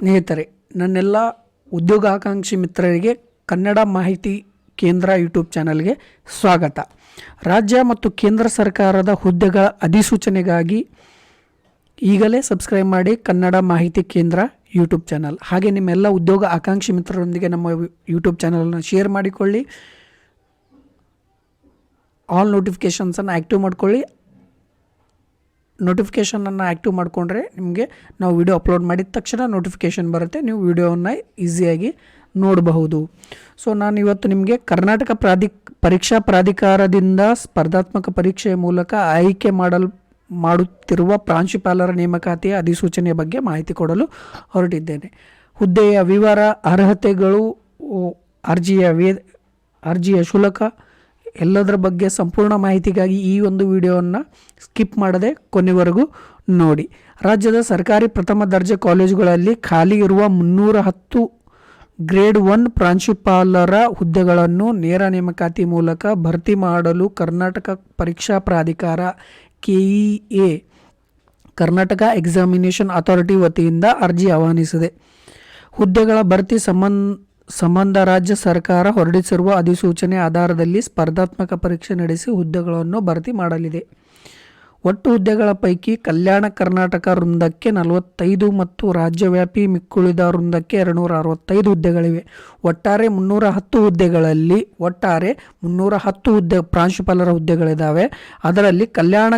ಸ್ನೇಹಿತರೆ, ನನ್ನೆಲ್ಲ ಉದ್ಯೋಗಾಕಾಂಕ್ಷಿ ಮಿತ್ರರಿಗೆ ಕನ್ನಡ ಮಾಹಿತಿ ಕೇಂದ್ರ ಯೂಟ್ಯೂಬ್ ಚಾನಲ್ಗೆ ಸ್ವಾಗತ. ರಾಜ್ಯ ಮತ್ತು ಕೇಂದ್ರ ಸರ್ಕಾರದ ಹುದ್ದೆಗಳ ಅಧಿಸೂಚನೆಗಾಗಿ ಈಗಲೇ ಸಬ್ಸ್ಕ್ರೈಬ್ ಮಾಡಿ ಕನ್ನಡ ಮಾಹಿತಿ ಕೇಂದ್ರ ಯೂಟ್ಯೂಬ್ ಚಾನಲ್. ಹಾಗೆ ನಿಮ್ಮೆಲ್ಲ ಉದ್ಯೋಗ ಆಕಾಂಕ್ಷಿ ಮಿತ್ರರೊಂದಿಗೆ ನಮ್ಮ ಯೂಟ್ಯೂಬ್ ಚಾನಲನ್ನು ಶೇರ್ ಮಾಡಿಕೊಳ್ಳಿ. ಆಲ್ ನೋಟಿಫಿಕೇಷನ್ಸನ್ನು ಆ್ಯಕ್ಟಿವ್ ಮಾಡ್ಕೊಳ್ಳಿ. ನೋಟಿಫಿಕೇಷನನ್ನು ಆ್ಯಕ್ಟಿವ್ ಮಾಡಿಕೊಂಡ್ರೆ ನಿಮಗೆ ನಾವು ವಿಡಿಯೋ ಅಪ್ಲೋಡ್ ಮಾಡಿದ ತಕ್ಷಣ ನೋಟಿಫಿಕೇಷನ್ ಬರುತ್ತೆ. ನೀವು ವಿಡಿಯೋವನ್ನು ಈಸಿಯಾಗಿ ನೋಡಬಹುದು. ಸೊ ನಾನು ಇವತ್ತು ನಿಮಗೆ ಕರ್ನಾಟಕ ಪ್ರಾಧಿ ಪರೀಕ್ಷಾ ಪ್ರಾಧಿಕಾರದಿಂದ ಸ್ಪರ್ಧಾತ್ಮಕ ಪರೀಕ್ಷೆಯ ಮೂಲಕ ಆಯ್ಕೆ ಮಾಡಲ್, ಮಾಡುತ್ತಿರುವ ಪ್ರಾಂಶುಪಾಲರ ನೇಮಕಾತಿಯ ಅಧಿಸೂಚನೆಯ ಬಗ್ಗೆ ಮಾಹಿತಿ ಕೊಡಲು ಹೊರಟಿದ್ದೇನೆ. ಹುದ್ದೆಯ ವಿವರ, ಅರ್ಹತೆಗಳು ಅರ್ಜಿಯ ವೇ ಅರ್ಜಿಯ ಶುಲ್ಕ ಎಲ್ಲದರ ಬಗ್ಗೆ ಸಂಪೂರ್ಣ ಮಾಹಿತಿಗಾಗಿ ಈ ಒಂದು ವಿಡಿಯೋವನ್ನು ಸ್ಕಿಪ್ ಮಾಡದೆ ಕೊನೆವರೆಗೂ ನೋಡಿ. ರಾಜ್ಯದ ಸರ್ಕಾರಿ ಪ್ರಥಮ ದರ್ಜೆ ಕಾಲೇಜುಗಳಲ್ಲಿ ಖಾಲಿ ಇರುವ ಮುನ್ನೂರ ಹತ್ತು ಗ್ರೇಡ್ ಒನ್ ಪ್ರಾಂಶುಪಾಲರ ಹುದ್ದೆಗಳನ್ನು ನೇರ ನೇಮಕಾತಿ ಮೂಲಕ ಭರ್ತಿ ಮಾಡಲು ಕರ್ನಾಟಕ ಪರೀಕ್ಷಾ ಪ್ರಾಧಿಕಾರ, ಕೆಇಎ, ಕರ್ನಾಟಕ ಎಕ್ಸಾಮಿನೇಷನ್ ಅಥಾರಿಟಿ ವತಿಯಿಂದ ಅರ್ಜಿ ಆಹ್ವಾನಿಸಿದೆ. ಹುದ್ದೆಗಳ ಭರ್ತಿ ಸಂಬಂಧ ಸಂಬಂಧ ರಾಜ್ಯ ಸರ್ಕಾರ ಹೊರಡಿಸಿರುವ ಅಧಿಸೂಚನೆ ಆಧಾರದಲ್ಲಿ ಸ್ಪರ್ಧಾತ್ಮಕ ಪರೀಕ್ಷೆ ನಡೆಸಿ ಹುದ್ದೆಗಳನ್ನು ಭರ್ತಿ ಮಾಡಲಿದೆ. ಒಟ್ಟು ಹುದ್ದೆಗಳ ಪೈಕಿ ಕಲ್ಯಾಣ ಕರ್ನಾಟಕ ವೃಂದಕ್ಕೆ ನಲವತ್ತೈದು ಮತ್ತು ರಾಜ್ಯವ್ಯಾಪಿ ಮಿಕ್ಕುಳಿದ ವೃಂದಕ್ಕೆ ಎರಡುನೂರ ಅರವತ್ತೈದು ಹುದ್ದೆಗಳಿವೆ. ಒಟ್ಟಾರೆ ಮುನ್ನೂರ ಹತ್ತು ಹುದ್ದೆಗಳಲ್ಲಿ ಒಟ್ಟಾರೆ ಮುನ್ನೂರ ಹತ್ತು ಹುದ್ದೆ ಪ್ರಾಂಶುಪಾಲರ ಹುದ್ದೆಗಳಿದ್ದಾವೆ ಅದರಲ್ಲಿ ಕಲ್ಯಾಣ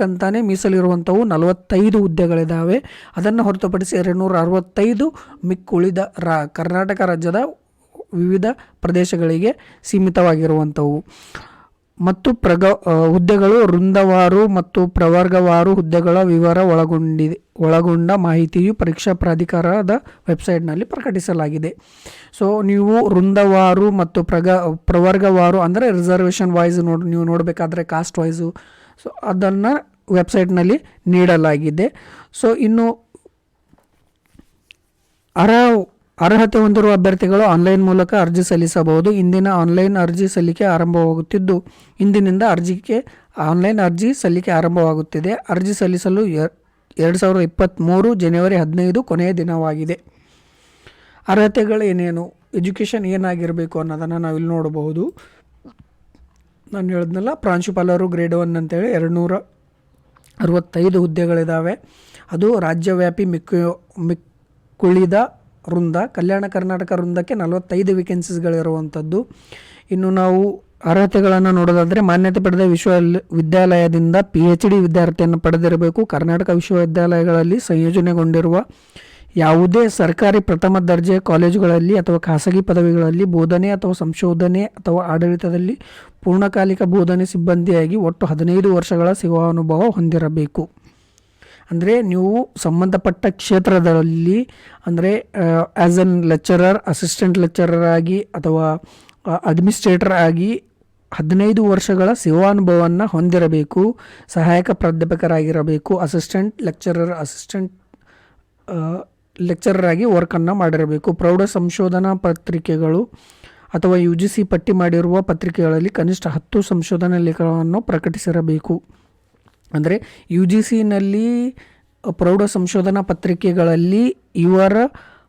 ಕರ್ನಾಟಕಕ್ಕಂತಾನೆ ಮೀಸಲಿರುವಂಥವು ನಲವತ್ತೈದು ಹುದ್ದೆಗಳಿದ್ದಾವೆ ಅದನ್ನು ಹೊರತುಪಡಿಸಿ ಎರಡುನೂರ ಅರವತ್ತೈದು ಮಿಕ್ಕುಳಿದ ರಾ, ಕರ್ನಾಟಕ ರಾಜ್ಯದ ವಿವಿಧ ಪ್ರದೇಶಗಳಿಗೆ ಸೀಮಿತವಾಗಿರುವಂಥವು. ಮತ್ತು ಪ್ರಗ ಹುದ್ದೆಗಳು ವೃಂದವಾರು ಮತ್ತು ಪ್ರವರ್ಗವಾರು ಹುದ್ದೆಗಳ ವಿವರ ಒಳಗೊಂಡಿದೆ ಒಳಗೊಂಡ ಮಾಹಿತಿಯು ಪರೀಕ್ಷಾ ಪ್ರಾಧಿಕಾರದ ವೆಬ್ಸೈಟ್ನಲ್ಲಿ ಪ್ರಕಟಿಸಲಾಗಿದೆ. ಸೊ, ನೀವು ವೃಂದವಾರು ಮತ್ತು ಪ್ರಗ, ಪ್ರವರ್ಗವಾರು ಅಂದರೆ ರಿಸರ್ವೇಷನ್ ವೈಸ್ ನೋಡಿ, ನೀವು ನೋಡಬೇಕಾದ್ರೆ ಕಾಸ್ಟ್ ವೈಸು ಸೊ ಅದನ್ನು ವೆಬ್ಸೈಟ್ನಲ್ಲಿ ನೀಡಲಾಗಿದೆ. ಸೊ ಇನ್ನು ಅರ್ಹ, ಅರ್ಹತೆ ಹೊಂದಿರುವ ಅಭ್ಯರ್ಥಿಗಳು ಆನ್ಲೈನ್ ಮೂಲಕ ಅರ್ಜಿ ಸಲ್ಲಿಸಬಹುದು. ಇಂದಿನ ಆನ್ಲೈನ್ ಅರ್ಜಿ ಸಲ್ಲಿಕೆ ಆರಂಭವಾಗುತ್ತಿದ್ದು, ಇಂದಿನಿಂದ ಅರ್ಜಿಗೆ ಆನ್ಲೈನ್ ಅರ್ಜಿ ಸಲ್ಲಿಕೆ ಆರಂಭವಾಗುತ್ತಿದೆ. ಅರ್ಜಿ ಸಲ್ಲಿಸಲು ಎರಡು ಸಾವಿರದ ಇಪ್ಪತ್ತ್ಮೂರು ಜನವರಿ ಹದಿನೈದು ಕೊನೆಯ ದಿನವಾಗಿದೆ. ಅರ್ಹತೆಗಳು ಏನೇನು ಎಜುಕೇಷನ್ ಏನಾಗಿರಬೇಕು ಅನ್ನೋದನ್ನು ನಾವಿಲ್ಲಿ ನೋಡಬಹುದು. ನಾನು ಹೇಳಿದ್ನಲ್ಲ, ಪ್ರಾಂಶುಪಾಲರು ಗ್ರೇಡ್ ಒನ್ ಅಂತೇಳಿ ಎರಡು ನೂರ ಅರವತ್ತೈದು ಹುದ್ದೆಗಳಿದ್ದಾವೆ ಅದು ರಾಜ್ಯವ್ಯಾಪಿ ಮಿಕ್ಕು, ಮಿಕ್ಕುಳಿದ ವೃಂದ, ಕಲ್ಯಾಣ ಕರ್ನಾಟಕ ವೃಂದಕ್ಕೆ ನಲವತ್ತೈದು ವೇಕೆನ್ಸೀಸ್ಗಳಿರುವಂಥದ್ದು ಇನ್ನು ನಾವು ಅರ್ಹತೆಗಳನ್ನು ನೋಡೋದಾದರೆ, ಮಾನ್ಯತೆ ಪಡೆದ ವಿಶ್ವವಿದ್ಯಾಲಯದಿಂದ ಪಿ ಎಚ್ ಡಿ ವಿದ್ಯಾರ್ಥಿಯನ್ನು ಪಡೆದಿರಬೇಕು. ಕರ್ನಾಟಕ ವಿಶ್ವವಿದ್ಯಾಲಯಗಳಲ್ಲಿ ಸಂಯೋಜನೆಗೊಂಡಿರುವ ಯಾವುದೇ ಸರ್ಕಾರಿ ಪ್ರಥಮ ದರ್ಜೆ ಕಾಲೇಜುಗಳಲ್ಲಿ ಅಥವಾ ಖಾಸಗಿ ಪದವಿಗಳಲ್ಲಿ ಬೋಧನೆ ಅಥವಾ ಸಂಶೋಧನೆ ಅಥವಾ ಆಡಳಿತದಲ್ಲಿ ಪೂರ್ಣಕಾಲಿಕ ಬೋಧನೆ ಸಿಬ್ಬಂದಿಯಾಗಿ ಒಟ್ಟು ಹದಿನೈದು ವರ್ಷಗಳ ಸೇವಾನುಭವ ಹೊಂದಿರಬೇಕು. ಅಂದರೆ ನೀವು ಸಂಬಂಧಪಟ್ಟ ಕ್ಷೇತ್ರದಲ್ಲಿ, ಅಂದರೆ as an lecturer assistant lecturer ಆಗಿ ಅಥವಾ ಅಡ್ಮಿನಿಸ್ಟ್ರೇಟರ್ ಆಗಿ ಹದಿನೈದು ವರ್ಷಗಳ ಸೇವಾನುಭವವನ್ನು ಹೊಂದಿರಬೇಕು, ಸಹಾಯಕ ಪ್ರಾಧ್ಯಾಪಕರಾಗಿರಬೇಕು ಅಸಿಸ್ಟೆಂಟ್ ಲೆಕ್ಚರರ್ ಅಸಿಸ್ಟೆಂಟ್ ಲೆಕ್ಚರರ್ ಆಗಿ ವರ್ಕನ್ನು ಮಾಡಿರಬೇಕು. ಪ್ರೌಢ ಸಂಶೋಧನಾ ಪತ್ರಿಕೆಗಳು ಅಥವಾ ಯು ಜಿ ಸಿ ಪಟ್ಟಿ ಮಾಡಿರುವ ಪತ್ರಿಕೆಗಳಲ್ಲಿ ಕನಿಷ್ಠ ಹತ್ತು ಸಂಶೋಧನಾ ಲೇಖನವನ್ನು ಪ್ರಕಟಿಸಿರಬೇಕು. ಅಂದರೆ ಯು ಜಿ ಸಿನಲ್ಲಿ ಪ್ರೌಢ ಸಂಶೋಧನಾ ಪತ್ರಿಕೆಗಳಲ್ಲಿ ಇವರ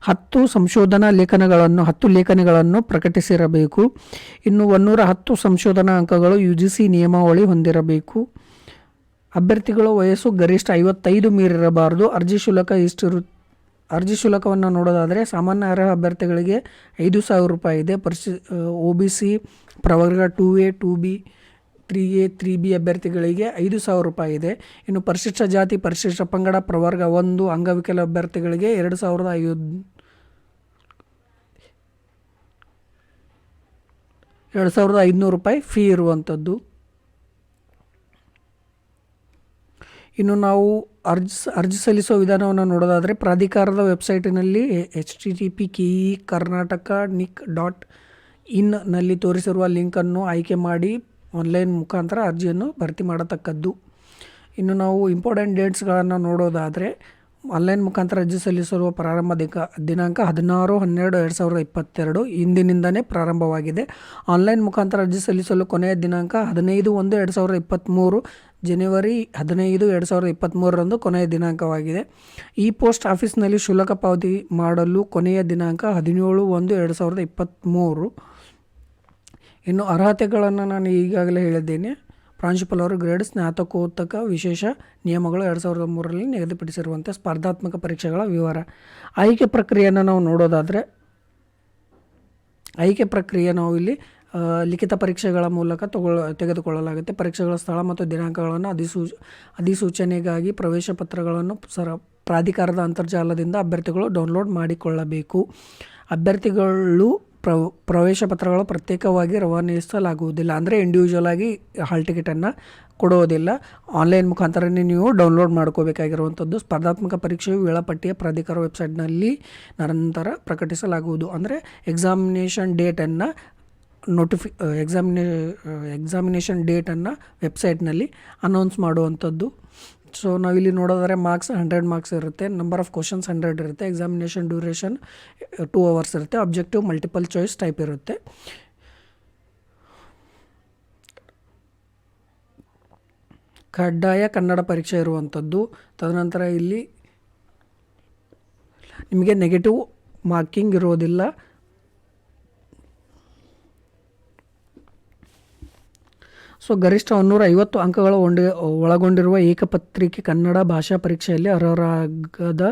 ಹತ್ತು ಸಂಶೋಧನಾ ಲೇಖನಗಳನ್ನು, ಹತ್ತು ಲೇಖನಗಳನ್ನು ಪ್ರಕಟಿಸಿರಬೇಕು. ಇನ್ನು ಒನ್ನೂರ ಹತ್ತು ಸಂಶೋಧನಾ ಅಂಕಗಳು ಯು ಜಿ ಸಿ ನಿಯಮಾವಳಿ ಹೊಂದಿರಬೇಕು. ಅಭ್ಯರ್ಥಿಗಳ ವಯಸ್ಸು ಗರಿಷ್ಠ ಐವತ್ತೈದು ಮೀರಿರಬಾರದು. ಅರ್ಜಿ ಶುಲ್ಕ ಇಷ್ಟಿರು ಅರ್ಜಿ ಶುಲ್ಕವನ್ನು ನೋಡೋದಾದರೆ ಸಾಮಾನ್ಯ ಅರ್ಹ ಅಭ್ಯರ್ಥಿಗಳಿಗೆ ಐದು ಸಾವಿರ ರೂಪಾಯಿ ಇದೆ. ಪರಿಶಿ ಒ ಬಿ ಸಿ ಪ್ರವರ್ಗ two A two B three A three B ಅಭ್ಯರ್ಥಿಗಳಿಗೆ ಐದು ಸಾವಿರ ರೂಪಾಯಿ ಇದೆ. ಇನ್ನು ಪರಿಶಿಷ್ಟ ಜಾತಿ, ಪರಿಶಿಷ್ಟ ಪಂಗಡ, ಪ್ರವರ್ಗ ಒಂದು, ಅಂಗವಿಕಲ ಅಭ್ಯರ್ಥಿಗಳಿಗೆ ಎರಡು ಸಾವಿರದ ಐದು ಎರಡು ಸಾವಿರದ ಐದುನೂರು ರೂಪಾಯಿ ಫೀ ಇರುವಂಥದ್ದು. ಇನ್ನು ನಾವು ಅರ್ಜಿ ಅರ್ಜಿ ಸಲ್ಲಿಸುವ ವಿಧಾನವನ್ನು ನೋಡೋದಾದರೆ ಪ್ರಾಧಿಕಾರದ ವೆಬ್ಸೈಟಿನಲ್ಲಿ H T T P K E Karnataka nic dot ಇನ್ನಲ್ಲಿ ತೋರಿಸಿರುವ ಲಿಂಕನ್ನು ಆಯ್ಕೆ ಮಾಡಿ ಆನ್ಲೈನ್ ಮುಖಾಂತರ ಅರ್ಜಿಯನ್ನು ಭರ್ತಿ ಮಾಡತಕ್ಕದ್ದು. ಇನ್ನು ನಾವು ಇಂಪಾರ್ಟೆಂಟ್ ಡೇಟ್ಸ್ಗಳನ್ನು ನೋಡೋದಾದರೆ ಆನ್ಲೈನ್ ಮುಖಾಂತರ ಅರ್ಜಿ ಸಲ್ಲಿಸಿರುವ ಪ್ರಾರಂಭ ದಿಕ, ದಿನಾಂಕ ಹದಿನಾರು ಹನ್ನೆರಡು ಎರಡು ಸಾವಿರದ ಇಪ್ಪತ್ತೆರಡು ಇಂದಿನಿಂದನೇ ಪ್ರಾರಂಭವಾಗಿದೆ. ಆನ್ಲೈನ್ ಮುಖಾಂತರ ಅರ್ಜಿ ಸಲ್ಲಿಸಲು ಕೊನೆಯ ದಿನಾಂಕ ಹದಿನೈದು ಒಂದು ಎರಡು ಸಾವಿರದ ಇಪ್ಪತ್ತ್ಮೂರು ಜನವರಿ ಹದಿನೈದು ಎರಡು ಸಾವಿರದ ಇಪ್ಪತ್ತ್ಮೂರರಂದು ಕೊನೆಯ ದಿನಾಂಕವಾಗಿದೆ. ಈ ಪೋಸ್ಟ್ ಆಫೀಸ್ನಲ್ಲಿ ಶುಲ್ಕ ಪಾವತಿ ಮಾಡಲು ಕೊನೆಯ ದಿನಾಂಕ ಹದಿನೇಳು ಒಂದು ಎರಡು ಸಾವಿರದ ಇಪ್ಪತ್ತ್ಮೂರು ಇನ್ನು ಅರ್ಹತೆಗಳನ್ನು ನಾನು ಈಗಾಗಲೇ ಹೇಳಿದ್ದೇನೆ. ಪ್ರಾಂಶುಪಾಲರು ಗ್ರೇಡ್ ಸ್ನಾತಕೋತ್ತಕ ವಿಶೇಷ ನಿಯಮಗಳು ಎರಡು ಸಾವಿರದ ಮೂರರಲ್ಲಿ ನಿಗದಿಪಡಿಸಿರುವಂಥ ಸ್ಪರ್ಧಾತ್ಮಕ ಪರೀಕ್ಷೆಗಳ ವಿವರ. ಆಯ್ಕೆ ಪ್ರಕ್ರಿಯೆಯನ್ನು ನಾವು ನೋಡೋದಾದರೆ, ಆಯ್ಕೆ ಪ್ರಕ್ರಿಯೆ ನಾವು ಇಲ್ಲಿ ಲಿಖಿತ ಪರೀಕ್ಷೆಗಳ ಮೂಲಕ ತಗೊಳ್ಳ ತೆಗೆದುಕೊಳ್ಳಲಾಗುತ್ತೆ. ಪರೀಕ್ಷೆಗಳ ಸ್ಥಳ ಮತ್ತು ದಿನಾಂಕಗಳನ್ನು ಅಧಿಸೂ, ಅಧಿಸೂಚನೆಗಾಗಿ ಪ್ರವೇಶ ಪತ್ರಗಳನ್ನು ಸರ, ಪ್ರಾಧಿಕಾರದ ಅಂತರ್ಜಾಲದಿಂದ ಅಭ್ಯರ್ಥಿಗಳು ಡೌನ್ಲೋಡ್ ಮಾಡಿಕೊಳ್ಳಬೇಕು. ಅಭ್ಯರ್ಥಿಗಳು ಪ್ರ ಪ್ರವೇಶ ಪತ್ರಗಳು ಪ್ರತ್ಯೇಕವಾಗಿ ರವಾನಿಸಲಾಗುವುದಿಲ್ಲ. ಅಂದರೆ ಇಂಡಿವಿಜುವಲ್ ಆಗಿ ಹಾಲ್ ಟಿಕೆಟನ್ನು ಕೊಡುವುದಿಲ್ಲ ಆನ್ಲೈನ್ ಮುಖಾಂತರನೇ ನೀವು ಡೌನ್ಲೋಡ್ ಮಾಡ್ಕೋಬೇಕಾಗಿರುವಂಥದ್ದು. ಸ್ಪರ್ಧಾತ್ಮಕ ಪರೀಕ್ಷೆಯು ವೇಳಾಪಟ್ಟಿಯ ಪ್ರಾಧಿಕಾರ ವೆಬ್ಸೈಟ್ನಲ್ಲಿ ನಂತರ ಪ್ರಕಟಿಸಲಾಗುವುದು. ಅಂದರೆ ಎಕ್ಸಾಮಿನೇಷನ್ ಡೇಟನ್ನು ನೋಟಿಫಿ ಎಕ್ಸಾಮಿನೇ ಎಕ್ಸಾಮಿನೇಷನ್ ಡೇಟನ್ನು ವೆಬ್ಸೈಟ್ನಲ್ಲಿ ಅನೌನ್ಸ್ ಮಾಡುವಂಥದ್ದು. ಸೊ ನಾವಿಲ್ಲಿ ನೋಡೋದಾದ್ರೆ ಮಾರ್ಕ್ಸ್ ಹಂಡ್ರೆಡ್ ಮಾರ್ಕ್ಸ್ ಇರುತ್ತೆ ನಂಬರ್ ಆಫ್ ಕ್ವಶನ್ಸ್ ಹಂಡ್ರೆಡ್ ಇರುತ್ತೆ ಎಕ್ಸಾಮಿನೇಷನ್ ಡ್ಯೂರೇಷನ್ ಟೂ ಅವರ್ಸ್ ಇರುತ್ತೆ ಅಬ್ಜೆಕ್ಟಿವ್ ಮಲ್ಟಿಪಲ್ ಚಾಯ್ಸ್ ಟೈಪ್ ಇರುತ್ತೆ. ಕಡ್ಡಾಯ ಕನ್ನಡ ಪರೀಕ್ಷೆ ಇರುವಂಥದ್ದು. ತದನಂತರ ಇಲ್ಲಿ ನಿಮಗೆ ನೆಗೆಟಿವ್ ಮಾರ್ಕಿಂಗ್ ಇರೋದಿಲ್ಲ. ಸೊ ಗರಿಷ್ಠ ಒನ್ನೂರ ಐವತ್ತು ಅಂಕಗಳು ಒಂಡಿ ಒಳಗೊಂಡಿರುವ ಏಕಪತ್ರಿಕೆ ಕನ್ನಡ ಭಾಷಾ ಪರೀಕ್ಷೆಯಲ್ಲಿ ಅರ್ಹರಾಗದ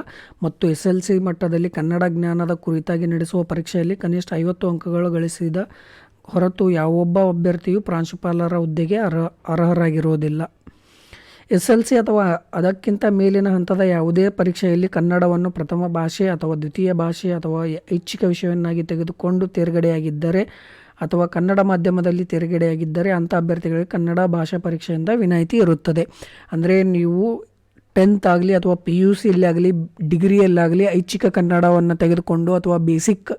ಮತ್ತು ಎಸ್ ಎಲ್ ಸಿ ಮಟ್ಟದಲ್ಲಿ ಕನ್ನಡ ಜ್ಞಾನದ ಕುರಿತಾಗಿ ನಡೆಸುವ ಪರೀಕ್ಷೆಯಲ್ಲಿ ಕನಿಷ್ಠ ಐವತ್ತು ಅಂಕಗಳು ಗಳಿಸಿದ ಹೊರತು ಯಾವೊಬ್ಬ ಅಭ್ಯರ್ಥಿಯು ಪ್ರಾಂಶುಪಾಲರ ಹುದ್ದೆಗೆ ಅರ್ಹ, ಅರ್ಹರಾಗಿರುವುದಿಲ್ಲ. ಎಸ್ ಎಲ್ ಸಿ ಅಥವಾ ಅದಕ್ಕಿಂತ ಮೇಲಿನ ಹಂತದ ಯಾವುದೇ ಪರೀಕ್ಷೆಯಲ್ಲಿ ಕನ್ನಡವನ್ನು ಪ್ರಥಮ ಭಾಷೆ ಅಥವಾ ದ್ವಿತೀಯ ಭಾಷೆ ಅಥವಾ ಐಚ್ಛಿಕ ವಿಷಯವನ್ನಾಗಿ ತೆಗೆದುಕೊಂಡು ತೇರ್ಗಡೆಯಾಗಿದ್ದರೆ ಅಥವಾ ಕನ್ನಡ ಮಾಧ್ಯಮದಲ್ಲಿ ತೆರೆಗಡೆಯಾಗಿದ್ದರೆ ಅಂಥ ಅಭ್ಯರ್ಥಿಗಳಿಗೆ ಕನ್ನಡ ಭಾಷಾ ಪರೀಕ್ಷೆಯಿಂದ ವಿನಾಯಿತಿ ಇರುತ್ತದೆ. ಅಂದರೆ ನೀವು ಟೆಂತ್ ಆಗಲಿ ಅಥವಾ ಪಿ ಯು ಸಿಯಲ್ಲಾಗಲಿ ಡಿಗ್ರಿಯಲ್ಲಾಗಲಿ ಐಚ್ಛಿಕ ಕನ್ನಡವನ್ನು ತೆಗೆದುಕೊಂಡು ಅಥವಾ ಬೇಸಿಕ್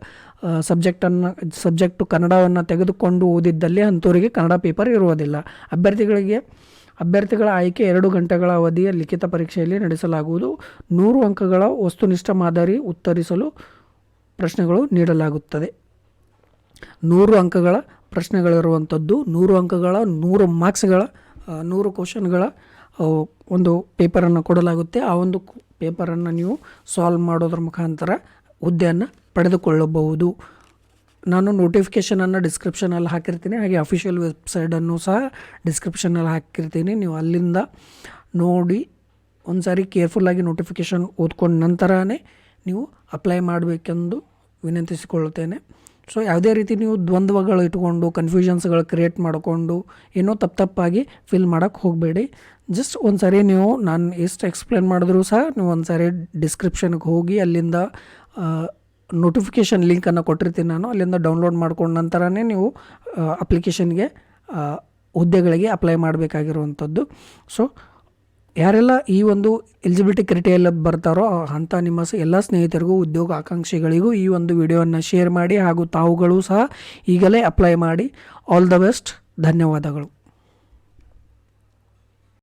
ಸಬ್ಜೆಕ್ಟನ್ನು, ಸಬ್ಜೆಕ್ಟು ಕನ್ನಡವನ್ನು ತೆಗೆದುಕೊಂಡು ಓದಿದ್ದಲ್ಲಿ ಅಂಥವರಿಗೆ ಕನ್ನಡ ಪೇಪರ್ ಇರುವುದಿಲ್ಲ. ಅಭ್ಯರ್ಥಿಗಳಿಗೆ, ಅಭ್ಯರ್ಥಿಗಳ ಆಯ್ಕೆ ಎರಡು ಗಂಟೆಗಳ ಅವಧಿಯ ಲಿಖಿತ ಪರೀಕ್ಷೆಯಲ್ಲಿ ನಡೆಸಲಾಗುವುದು. ನೂರು ಅಂಕಗಳ ವಸ್ತುನಿಷ್ಠ ಮಾದರಿ ಉತ್ತರಿಸಲು ಪ್ರಶ್ನೆಗಳು ನೀಡಲಾಗುತ್ತದೆ. ನೂರು ಅಂಕಗಳ ಪ್ರಶ್ನೆಗಳಿರುವಂಥದ್ದು, ನೂರು ಅಂಕಗಳ, ನೂರು ಮಾರ್ಕ್ಸ್ಗಳ ನೂರು ಕ್ವಶನ್ಗಳ ಒಂದು ಪೇಪರನ್ನು ಕೊಡಲಾಗುತ್ತೆ. ಆ ಒಂದು ಪೇಪರನ್ನು ನೀವು ಸಾಲ್ವ್ ಮಾಡೋದ್ರ ಮುಖಾಂತರ ಹುದ್ದೆಯನ್ನು ಪಡೆದುಕೊಳ್ಳಬಹುದು. ನಾನು ನೋಟಿಫಿಕೇಷನನ್ನು ಡಿಸ್ಕ್ರಿಪ್ಷನಲ್ಲಿ ಹಾಕಿರ್ತೀನಿ, ಹಾಗೆ ಅಫಿಷಿಯಲ್ ವೆಬ್ಸೈಟನ್ನು ಸಹ ಡಿಸ್ಕ್ರಿಪ್ಷನಲ್ಲಿ ಹಾಕಿರ್ತೀನಿ. ನೀವು ಅಲ್ಲಿಂದ ನೋಡಿ ಒಂದು ಸಾರಿ ಕೇರ್ಫುಲ್ಲಾಗಿ ನೋಟಿಫಿಕೇಷನ್ ಓದ್ಕೊಂಡ ನಂತರನೇ ನೀವು ಅಪ್ಲೈ ಮಾಡಬೇಕೆಂದು ವಿನಂತಿಸಿಕೊಳ್ಳುತ್ತೇನೆ. ಸೊ ಯಾವುದೇ ರೀತಿ ನೀವು ದ್ವಂದ್ವಗಳು ಇಟ್ಕೊಂಡು ಕನ್ಫ್ಯೂಷನ್ಸ್ಗಳು ಕ್ರಿಯೇಟ್ ಮಾಡಿಕೊಂಡು, ಏನೋ ತಪ್ಪು ತಪ್ಪಾಗಿ ಫಿಲ್ ಮಾಡೋಕ್ಕೆ ಹೋಗಬೇಡಿ. ಜಸ್ಟ್ ಒಂದು ಸಾರಿ ನೀವು, ನಾನು ಎಷ್ಟು ಎಕ್ಸ್ಪ್ಲೇನ್ ಮಾಡಿದ್ರೂ ಸಹ ನೀವು ಒಂದು ಸಾರಿ ಡಿಸ್ಕ್ರಿಪ್ಷನ್ಗೆ ಹೋಗಿ, ಅಲ್ಲಿಂದ ನೋಟಿಫಿಕೇಷನ್ ಲಿಂಕನ್ನು ಕೊಟ್ಟಿರ್ತೀನಿ ನಾನು. ಅಲ್ಲಿಂದ ಡೌನ್ಲೋಡ್ ಮಾಡ್ಕೊಂಡ ನಂತರನೇ ನೀವು ಅಪ್ಲಿಕೇಶನ್ಗೆ ಹುದ್ದೆಗಳಿಗೆ ಅಪ್ಲೈ ಮಾಡಬೇಕಾಗಿರುವಂಥದ್ದು. ಸೊ ಯಾರೆಲ್ಲ ಈ ಒಂದು ಎಲಿಜಿಬಿಲಿಟಿ ಕ್ರೈಟೇರಿಯಲ್ಲಿ ಬರ್ತಾರೋ ಅಂಥ ನಿಮ್ಮ ಎಲ್ಲ ಸ್ನೇಹಿತರಿಗೂ, ಉದ್ಯೋಗ ಆಕಾಂಕ್ಷಿಗಳಿಗೂ ಈ ಒಂದು ವಿಡಿಯೋವನ್ನು ಶೇರ್ ಮಾಡಿ ಹಾಗೂ ತಾವುಗಳು ಸಹ ಈಗಲೇ ಅಪ್ಲೈ ಮಾಡಿ. ಆಲ್ ದ ಬೆಸ್ಟ್ ಧನ್ಯವಾದಗಳು.